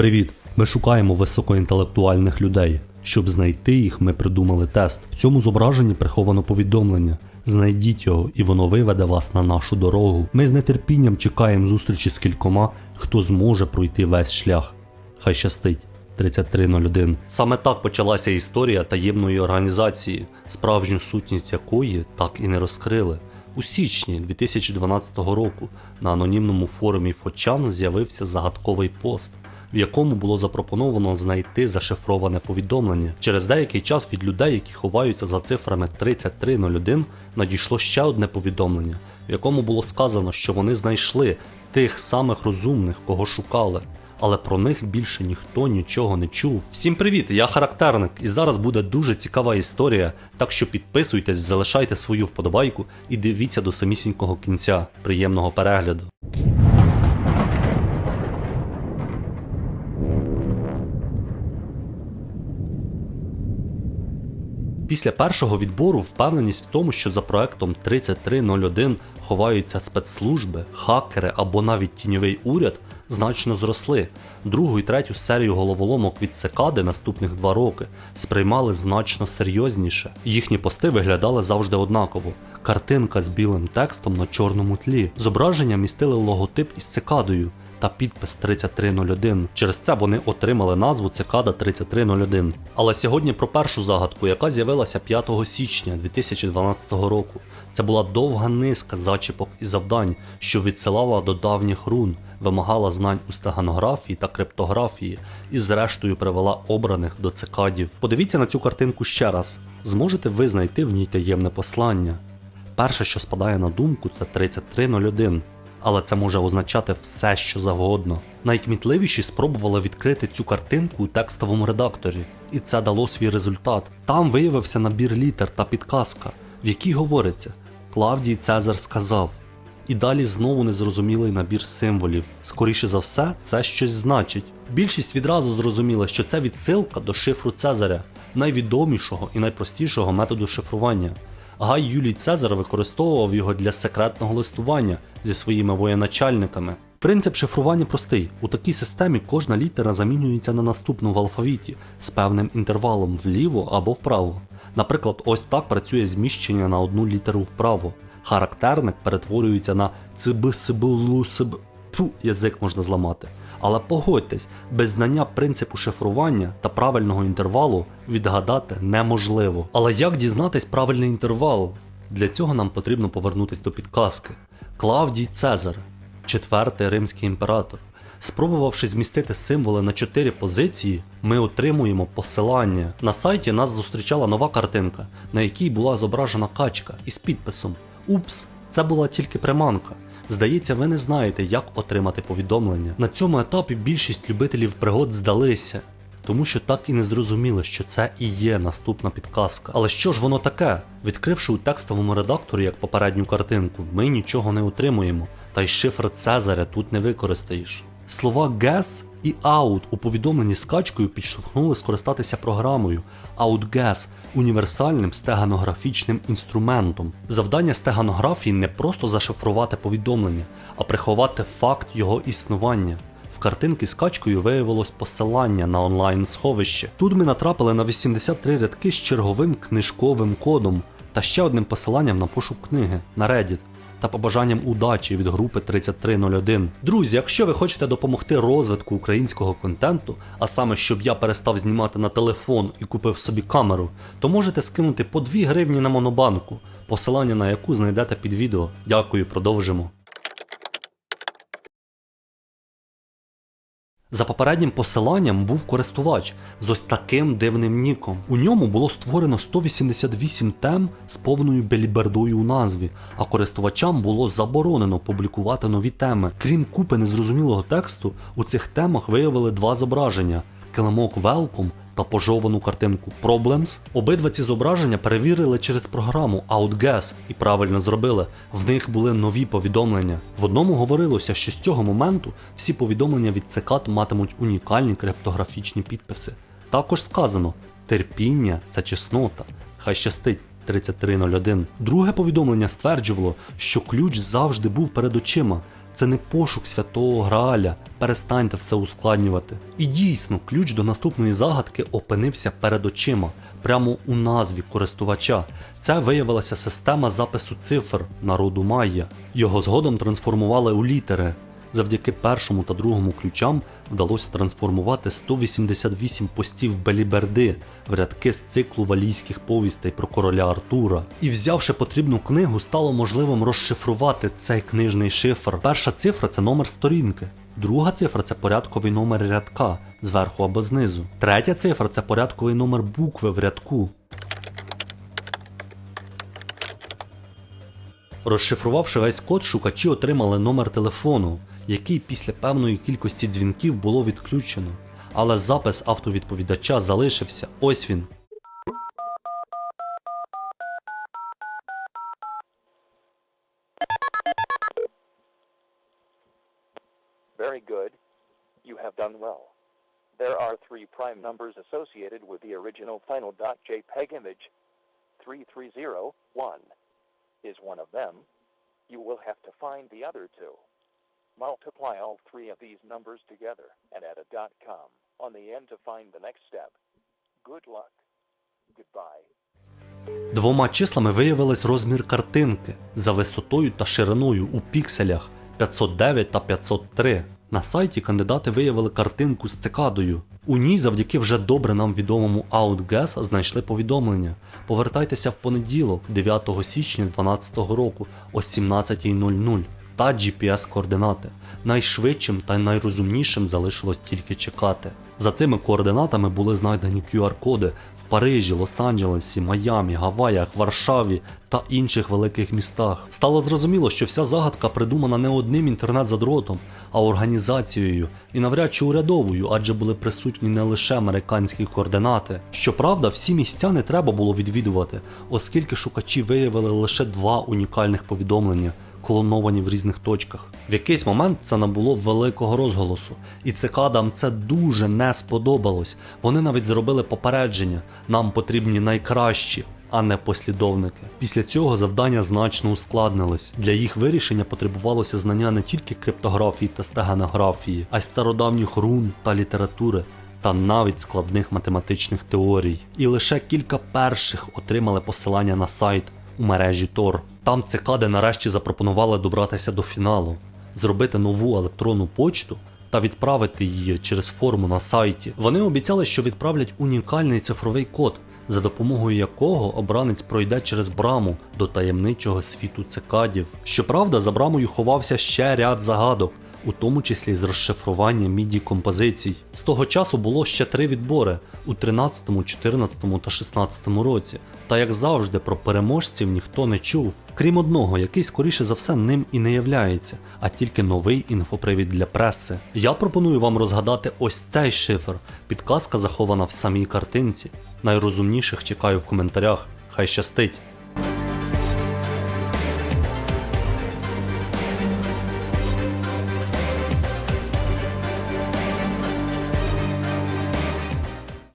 Привіт! Ми шукаємо високоінтелектуальних людей. Щоб знайти їх, ми придумали тест. В цьому зображенні приховано повідомлення. Знайдіть його, і воно виведе вас на нашу дорогу. Ми з нетерпінням чекаємо зустрічі з кількома, хто зможе пройти весь шлях. Хай щастить. 3301. Саме так почалася історія таємної організації, справжню сутність якої так і не розкрили. У січні 2012 року на анонімному форумі Фочан з'явився загадковий пост, в якому було запропоновано знайти зашифроване повідомлення. Через деякий час від людей, які ховаються за цифрами 3301, надійшло ще одне повідомлення, в якому було сказано, що вони знайшли тих самих розумних, кого шукали. Але про них більше ніхто нічого не чув. Всім привіт! Я характерник, і зараз буде дуже цікава історія. Так що підписуйтесь, залишайте свою вподобайку і дивіться до самісінького кінця. Приємного перегляду. Після першого відбору впевненість в тому, що за проектом 3301 ховаються спецслужби, хакери або навіть тіньовий уряд, значно зросли. Другу і третю серію головоломок від цикади наступних два роки сприймали значно серйозніше. Їхні пости виглядали завжди однаково. Картинка з білим текстом на чорному тлі. Зображення містили логотип із цикадою та підпис 3301. Через це вони отримали назву Цикада 3301. Але сьогодні про першу загадку, яка з'явилася 5 січня 2012 року. Це була довга низка зачіпок і завдань, що відсилала до давніх рун, вимагала знань у стеганографії та криптографії і зрештою привела обраних до цикадів. Подивіться на цю картинку ще раз. Зможете ви знайти в ній таємне послання. Перше, що спадає на думку, це 3301. Але це може означати все, що завгодно. Найкмітливіші спробували відкрити цю картинку у текстовому редакторі, і це дало свій результат. Там виявився набір літер та підказка, в якій говориться: Клавдій Цезар сказав. І далі знову незрозумілий набір символів. Скоріше за все, це щось значить. Більшість відразу зрозуміла, що це відсилка до шифру Цезаря, найвідомішого і найпростішого методу шифрування. Гай Юлій Цезар використовував його для секретного листування зі своїми воєначальниками. Принцип шифрування простий: у такій системі кожна літера замінюється на наступну в алфавіті з певним інтервалом вліво або вправо. Наприклад, ось так працює зміщення на одну літеру вправо. Характерник перетворюється на цибисибулусиб. Фу, язик можна зламати. Але погодьтесь, без знання принципу шифрування та правильного інтервалу відгадати неможливо. Але як дізнатись правильний інтервал? Для цього нам потрібно повернутись до підказки. Клавдій Цезар, четвертий римський імператор. Спробувавши змістити символи на чотири позиції, ми отримуємо посилання. На сайті нас зустрічала нова картинка, на якій була зображена качка із підписом Упс, це була тільки приманка. Здається, ви не знаєте, як отримати повідомлення. На цьому етапі більшість любителів пригод здалися, тому що так і не зрозуміли, що це і є наступна підказка. Але що ж воно таке? Відкривши у текстовому редакторі як попередню картинку, ми нічого не отримуємо, та й шифр Цезаря тут не використаєш. Слова guess і out у повідомленні з качкою підштовхнули скористатися програмою OutGuess – універсальним стеганографічним інструментом. Завдання стеганографії не просто зашифрувати повідомлення, а приховати факт його існування. В картинки з качкою виявилось посилання на онлайн-сховище. Тут ми натрапили на 83 рядки з черговим книжковим кодом та ще одним посиланням на пошук книги на Reddit та побажанням удачі від групи 3301. Друзі, якщо ви хочете допомогти розвитку українського контенту, а саме щоб я перестав знімати на телефон і купив собі камеру, то можете скинути по 2 гривні на монобанку, посилання на яку знайдете під відео. Дякую, продовжимо. За попереднім посиланням був користувач з ось таким дивним ніком. У ньому було створено 188 тем з повною белібердою у назві, а користувачам було заборонено публікувати нові теми. Крім купи незрозумілого тексту, у цих темах виявили два зображення: килимок Welcome та пожовану картинку Problems. Обидва ці зображення перевірили через програму OutGuess і правильно зробили. В них були нові повідомлення. В одному говорилося, що з цього моменту всі повідомлення від цикад матимуть унікальні криптографічні підписи. Також сказано: терпіння це чеснота. Хай щастить. 3301. Друге повідомлення стверджувало, що ключ завжди був перед очима. Це не пошук святого Грааля. Перестаньте все ускладнювати. І дійсно, ключ до наступної загадки опинився перед очима, прямо у назві користувача. Це виявилася система запису цифр народу Майя. Його згодом трансформували у літери. Завдяки першому та другому ключам вдалося трансформувати 188 постів Беліберди в рядки з циклу валійських повістей про короля Артура. І взявши потрібну книгу, стало можливим розшифрувати цей книжний шифр. Перша цифра це номер сторінки. Друга цифра це порядковий номер рядка зверху або знизу. Третя цифра це порядковий номер букви в рядку. Розшифрувавши весь код, шукачі отримали номер телефону, який після певної кількості дзвінків було відключено. Але запис автовідповідача залишився. Ось він. Very good. You have done well. There are three prime numbers associated with the original final .jpeg image. 3301 is one of them. You will have to find the other two. Multiply all three of these numbers together and add a .com on the end to find the next step. Good luck. Goodbye. Двома числами виявились розмір картинки за висотою та шириною у пікселях 509 та 503. На сайті кандидати виявили картинку з цикадою. У ній завдяки вже добре нам відомому OutGuess знайшли повідомлення. Повертайтеся в понеділок, 9 січня 2012 року о 17.00 та GPS-координати. Найшвидшим та найрозумнішим залишилось тільки чекати. За цими координатами були знайдені QR-коди в Парижі, Лос-Анджелесі, Майамі, Гаваях, Варшаві та інших великих містах. Стало зрозуміло, що вся загадка придумана не одним інтернет-задротом, а організацією і навряд чи урядовою, адже були присутні не лише американські координати. Щоправда, всі місця не треба було відвідувати, оскільки шукачі виявили лише два унікальних повідомлення клоновані в різних точках. В якийсь момент це набуло великого розголосу, і цикадам це дуже не сподобалось. Вони навіть зробили попередження: нам потрібні найкращі. А не послідовники. Після цього завдання значно ускладнились. Для їх вирішення потребувалося знання не тільки криптографії та стеганографії, а й стародавніх рун та літератури, та навіть складних математичних теорій. І лише кілька перших отримали посилання на сайт у мережі Тор. Там цикади нарешті запропонували добратися до фіналу, зробити нову електронну почту та відправити її через форму на сайті. Вони обіцяли, що відправлять унікальний цифровий код, за допомогою якого обранець пройде через браму до таємничого світу цикадів. Щоправда, за брамою ховався ще ряд загадок. У тому числі з розшифрування міді композицій. З того часу було ще три відбори у 13, 14 та 16 році. Та як завжди про переможців ніхто не чув, крім одного, який скоріше за все ним і не являється, а тільки новий інфопривід для преси. Я пропоную вам розгадати ось цей шифр. Підказка захована в самій картинці. Найрозумніших чекаю в коментарях. Хай щастить!